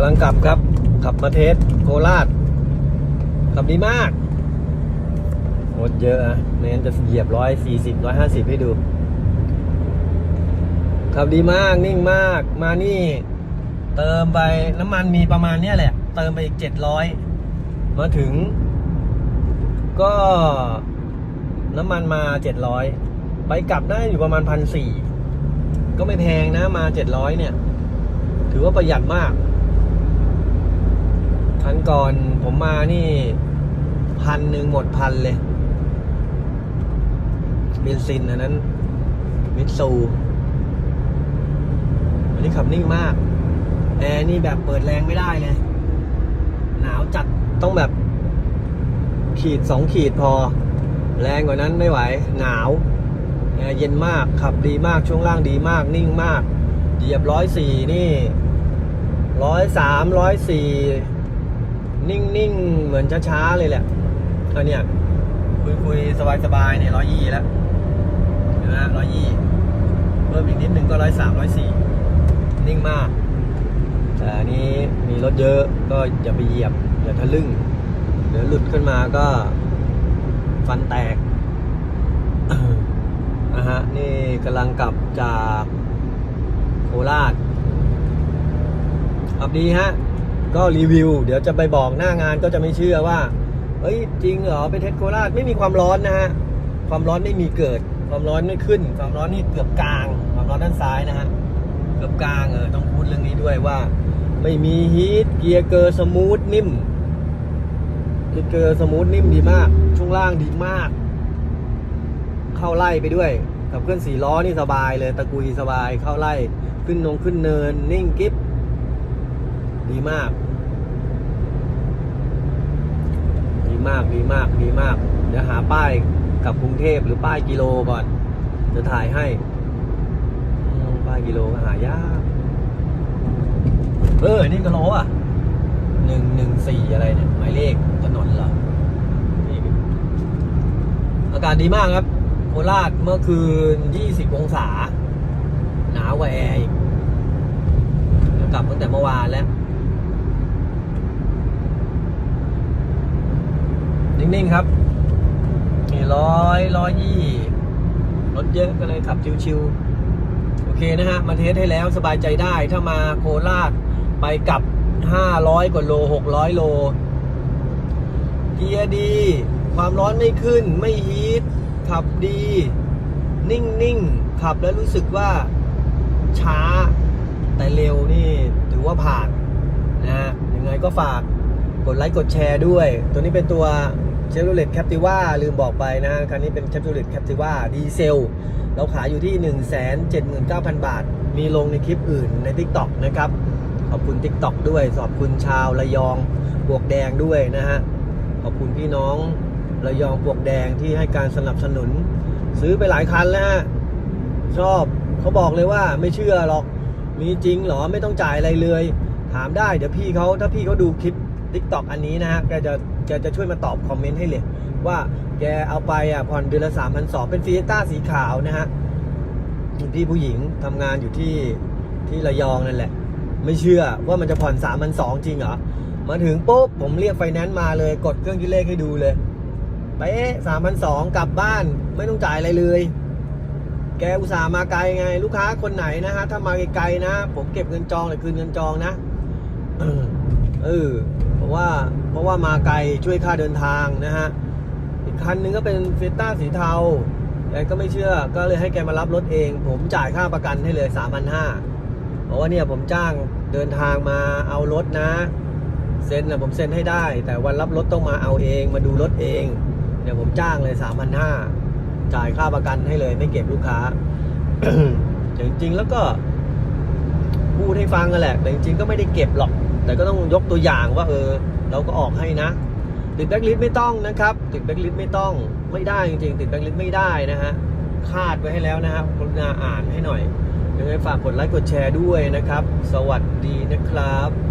ำลังกลับครับ ขับมาเทสโคราช ขับดีมากโคตรเยอะอะไม่งั้นจะเหยียบร้อยสี่สิบร้อยห้าสิบให้ดู ขับดีมากนิ่งมาก มานี่ เติมไปน้ำมันมีประมาณเนี้ยแหละ เติมไปอีกเจ็ดร้อยมาถึง ก็น้ำมันมาเจ็ดร้อยไปกลับได้อยู่ประมาณพันสี่ก็ไม่แพงนะมาเจ็ดร้อยเนี่ย ถือว่าประหยัดมาก ครั้งก่อนผมมานี่พันหนึ่งหมดพันเลยเบนซินอันนั้นมิตซูอันนี้ขับนิ่งมาก แอร์นี่แบบเปิดแรงไม่ได้เลย หนาวจัดต้องแบบ ขีดสองขีดพอ แรงกว่านั้นไม่ไหว หนาว แอร์เย็นมากขับดีมากช่วงล่างดีมาก นิ่งมากเหยียบร้อยสี่นี่ร้อยสามร้อยสี่ นิ่งๆ เหมือนช้าๆ เลยแหละอันเนี้ยคุยคุยสบายๆ เนี่ยร้อยยี่แล้วเห็นะร้อยยี่เพิ่มอีกนิดหนึ่งก็ร้อยสามร้อยสี่นิ่งมาก แต่อันนี้มีรถเยอะก็อย่าไปเหยียบ อย่าทะลึ่งเดี๋ยวหลุดขึ้นมาก็ฟันแตกนะฮะนี่กำลังกลับจากโคราชขับดีฮะ ก็รีวิว เดี๋ยวจะไปบอกหน้างานก็จะไม่เชื่อว่าเฮ้ยจริงเหรอไปเทสโคราชไม่มีความร้อนนะฮะความร้อนไม่มีเกิด ความร้อนไม่ขึ้น ความร้อนนี่เกือบกลาง ความร้อนด้านซ้ายนะฮะเกือบกลางเออต้องพูดเรื่องนี้ด้วยว่า ไม่มีฮีทเกียร์เกอร์สมูทนิ่มเกียร์เกอร์สมูทนิ่มดีมาก ช่วงล่างดีมาก เข้าไล่ไปด้วยกับเครื่องสี่ล้อนี่สบายเลยตะกุยสบายเข้าไล่ขึ้นนงขึ้นเนินนิ่งกิ๊บ ดีมาก ดีมากดีมากดีมาก เดี๋ยวหาป้ายกลับกรุงเทพหรือป้ายกิโลก่อน จะถ่ายให้ ป้ายกิโลก็หายาก เออ นี่ก็โลอะหนึ่งหนึ่งสี่อะไรเนี่ย หมายเลขถนนเหรออากาศดีมากครับโคราชเมื่อคืน 20 องศา หนาวกว่าแอร์อีกกลับตั้งแต่เมื่อวานแล้ว นิ่งครับนี่ร้อยร้อยยี่รถเยอะก็เลยขับชิวๆโอเคนะฮะ มาเทสให้แล้วสบายใจได้ถ้ามาโคราชไปกลับ 500 กว่าโล 600 โล เกียร์ดี ความร้อนไม่ขึ้นไม่ฮีทขับดี นิ่งๆ ขับแล้วรู้สึกว่าช้าแต่เร็วนี่ถือว่าผ่านนะฮะยังไงก็ฝากกดไลค์กดแชร์ด้วย ตัวนี้เป็นตัว เชฟโรเลตแคปติว่าลืมบอกไปนะฮะคันนี้เป็นเชฟโรเลตแคปติว่าดีเซล เราขายอยู่ที่ 179,000 บาท มีลงในคลิปอื่นใน TikTok นะครับ ขอบคุณ TikTok ด้วยขอบคุณชาวระยองปลวกแดงด้วยนะฮะ ขอบคุณพี่น้องระยองปลวกแดงที่ให้การสนับสนุน ซื้อไปหลายคันแล้วฮะ ชอบเขาบอกเลยว่าไม่เชื่อหรอก มีจริงหรอไม่ต้องจ่ายอะไรเลย ถามได้เดี๋ยวพี่เขาถ้าพี่เขาดูคลิป t ิ k t o k อันนี้นะฮะแกจะ กจะช่วยมาตอบคอมเมนต์ให้เลย ว่าแกเอาไปอะผ่อนเดือนละสามพันสองเป็นฟีต้าสีขาวนะฮะพี่ผู้หญิงทำงานอยู่ที่ที่ระยองนั่นแหละ ไม่เชื่อว่ามันจะผ่อนสามพันสองจริงเหรอมาถึงปุ๊บผมเรียกไฟแนนซ์มาเลยกดเครื่องคิดเลขให้ดูเลยเป๊ะสามพันสองกลับบ้านไม่ต้องจ่ายอะไรเลยแกอุตส่าห์มาไกลไง ลูกค้าคนไหนนะฮะ ถ้ามาไกลๆนะ ผมเก็บเงินจองหรือคืนเงินจองนะเออ ว่าเพราะว่ามาไกลช่วยค่าเดินทางนะฮะอีกคันหนึงก็เป็นเฟต้าสีเทาแกก็ไม่เชื่อก็เลยให้แกมารับรถเอง ผมจ่ายค่าประกันให้เลยสามพันห้าเพราะว่าเนี่ยผมจ้างเดินทางมาเอารถนะ เซ็นนะผมเซ็นให้ได้ แต่วันรับรถต้องมาเอาเองมาดูรถเองเดี๋ยวผมจ้างเลยสามพันห้าจ่ายค่าประกันให้เลยไม่เก็บลูกค้าจริงๆแล้วก็ พูดให้ฟังกันแหละ แต่จริงๆก็ไม่ได้เก็บหรอก แต่ก็ต้องยกตัวอย่างว่าเออเราก็ออกให้นะ ติดแบ็กลิสไม่ต้องนะครับ ติดแบ็กลิสไม่ต้องไม่ได้จริงๆ ติดแบ็กลิสไม่ได้นะฮะคาดไว้ให้แล้วนะครับกรุณาอ่านให้หน่อยยังไงฝากกดไลค์กดแชร์ด้วยนะครับ สวัสดีนะครับ